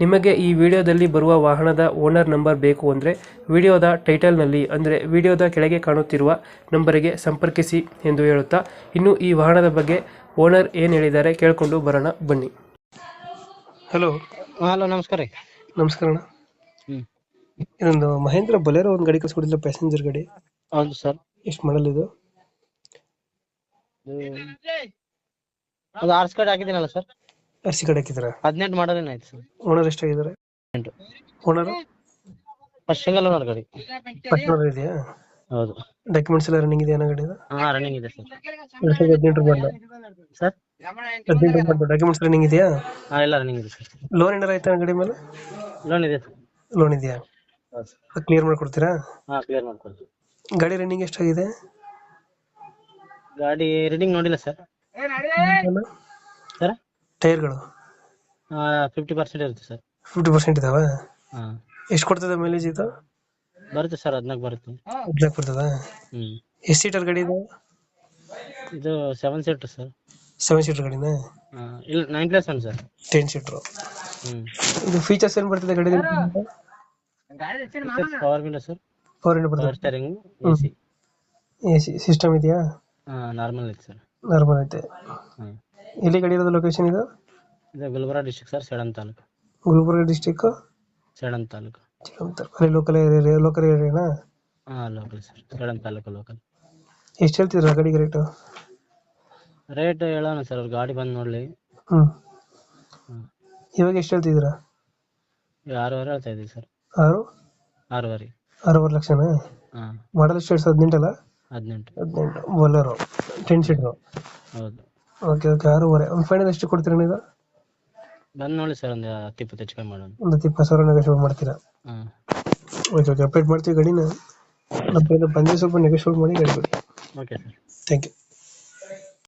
ನಿಮಗೆ ಈ ವಿಡಿಯೋದಲ್ಲಿ ಬರುವ ವಾಹನದ ಓನರ್ ನಂಬರ್ ಬೇಕು ಅಂದರೆ ವಿಡಿಯೋದ ಟೈಟಲ್ನಲ್ಲಿ ಅಂದರೆ ವಿಡಿಯೋದ ಕೆಳಗೆ ಕಾಣುತ್ತಿರುವ ನಂಬರಿಗೆ ಸಂಪರ್ಕಿಸಿ ಎಂದು ಹೇಳುತ್ತಾ ಇನ್ನು ಈ ವಾಹನದ ಬಗ್ಗೆ ಓನರ್ ಏನು ಹೇಳಿದ್ದಾರೆ ಕೇಳಿಕೊಂಡು ಬರೋಣ ಬನ್ನಿ. ಹಲೋ. ಹಲೋ ನಮಸ್ಕಾರ ರೀ. ನಮಸ್ಕಾರ ಅಣ್ಣ. ಹ್ಮ್. ಇದೊಂದು ಮಹೇಂದ್ರ ಬೊಲೆರೋ ಒಂದು ಗಾಡಿ ಕಳಿಸ್ಕೊಡಿಲ್ಲ ಪ್ಯಾಸೆಂಜರ್ ಗಾಡಿ. ಹೌದು ಸರ್. ಎಷ್ಟು ಮಾಡಲ್ ಇದು? ಅದು ಆರ್ಸ್ ಕಾರ್ಡ್ ಹಾಕಿದ್ದೀನಲ್ಲ ಸರ್. ಆರ್ ಸಿ ಹಾಕಿದ್ರ? ಹದಿನೆಂಟು ಮಾಡೋದೇನು ಆಯ್ತು ಸರ್? ಓನರ್ ಎಷ್ಟಾಗಿದ್ದಾರೆ? ಎಂಟು ಓನರ್? ಫಸ್ಟ್ ಸಿಂಗಲ್ ಓನರ್ ಗಾಡಿ. ಫಸ್ಟ್ ಓನರ್ ಇದೆಯಾ? ಹೌದು. ಡಾಕ್ಯುಮೆಂಟ್ಸ್ ಎಲ್ಲ ರನ್ನಿಂಗ್ ಇದೆಯಾ ಗಾಡಿ ಇದು ಹಾ ರನ್ನಿಂಗ್ ಇದೆ ಸರ್. ಎರಡು ಸಾವಿರದ ಹದಿನೆಂಟು ಬಂಡ ಸರ್? ಹದಿನೆಂಟು ಬಂಡ ಡಾಕ್ಯುಮೆಂಟ್ಸ್ ರನ್ನಿಂಗ್ ಇದೆಯಾ? ಹಾ ಎಲ್ಲ ರನ್ನಿಂಗ್ ಇದೆ ಸರ್. ಲೋನ್ ಏನಾರ ಆಯ್ತಾ ಗಾಡಿ ಮೇಲೆ? ಲೋನ್ ಇದೆ ಸರ್. ಲೋನ್ ಇದೆಯಾ? ಕ್ಲಿಯರ್ ಮಾಡ್ಕೊಡ್ತೀರಾ? ಹಾ ಕ್ಲಿಯರ್ ಮಾಡ್ಕೊಡ್ತೀವಿ. ಗಾಡಿ ರನ್ನಿಂಗ್ ಎಷ್ಟಾಗಿದೆ? ಗಾಡಿ ರೀಡಿಂಗ್ ನೋಡಿಲ್ಲ ಸರ್. ಟೈರ್ಗಳು? ಫಿಫ್ಟಿ ಪರ್ಸೆಂಟ್ ಇರುತ್ತೆ ಸರ್. ಫಿಫ್ಟಿ ಪರ್ಸೆಂಟ್ ಇದಾವ? ಹಾಂ. ಎಷ್ಟು ಕೊಡ್ತದೆ ಮೈಲೇಜ್ ಇದು? ಬರುತ್ತೆ ಸರ್ ಹದಿನಾಲ್ಕು ಬರುತ್ತೆ. ಹದಿನಾಲ್ಕು ಬರ್ತದ? ಹ್ಮ್. ಎಷ್ಟು ಸೀಟರ್ ಗಾಡಿ ಇದು? ಇದು seven seater sir. Seven seater ಗಾಡಿನ? ಇಲ್ಲ nine plus one sir. Ten seater ಇದು ಫೀಚರ್ಸ್ ಏನು ಬರ್ತದೆ ಗಾಡಿ power window sir. Four window power ಬರ್ತದೆ steering AC C A C system ಇದೆಯಾ? ಹಾಂ ನಾರ್ಮಲ್ ಐತೆ ಸರ್. ನಾರ್ಮಲ್ ಐತೆ. ಹ್ಮ್. ಎಲ್ಲಿ ಗಾಡಿ ಇರೋದು ಲೊಕೇಶನ್ ಇದು? ಇದು Gulbarga district sir Sedam taluk. Gulbarga district Sedam taluk. ಅಲ್ಲಿ ಲೋಕಲ್ ಏರಿಯಾ ಲೋಕಲ್ ಏರಿಯಾನಾ ಹಾಂ local sir Sedam taluk local ಎಷ್ಟು ಹೇಳ್ತಿದ್ರ ಗಾಡಿಗೆ ರೇಟು ರೇಟ್ ಹೇಳೋಣ ಸರ್ ಅವ್ರ ಗಾಡಿ ಬಂದು ನೋಡಲಿ. ಹ್ಞೂ ಹ್ಮ್. ಇವಾಗ ಎಷ್ಟು ಹೇಳ್ತಿದ್ದೀರಾ? ಆರೂವರೆ ಹೇಳ್ತಾ ಇದ್ದೀವಿ ಸರ್ ಆರು? ಆರೂವರೆ. ಆರೂವರೆ ಲಕ್ಷನಾ? ಹಾಂ. ಮಾಡಲ್ ಎಷ್ಟು ಹದಿನೆಂಟಲ್ಲ? ಹದಿನೆಂಟು. ಹದಿನೆಂಟು. ಬೊಲರು ಟೆನ್ ಸೀಟ್ರು ಹೌದು. ಓಕೆ ಓಕೆ ಆರೂವರೆ. ಒಂದು ಫೈನಲ್ ಎಷ್ಟು ಕೊಡ್ತೀರಾ ನೀವು ಬಂದು ನೋಡಿ ಸರ್ ಒಂದು ಹತ್ತು ಇಪ್ಪತ್ತು ಹೆಚ್ಚು ಕಮ್ಮಿ ಮಾಡೋಣ. ಒಂದು ಇಪ್ಪತ್ತು ಸಾವಿರ ನೆಗೋಷಿಯೇಟ್ ಮಾಡ್ತೀರಾ? ಹ್ಮ್ ಓಕೆ ಓಕೆ ಅಪ್ಡೇಟ್ ಮಾಡ್ತೀವಿ ಗಾಡಿನ. ನಮ್ಮ ಬಂದರೆ ಸ್ವಲ್ಪ ನೆಗೋಷಿಯೇಟ್ ಮಾಡಿ ಗಡಿ ಕೊಡಿ ಓಕೆ ಸರ್ ಥ್ಯಾಂಕ್ ಯು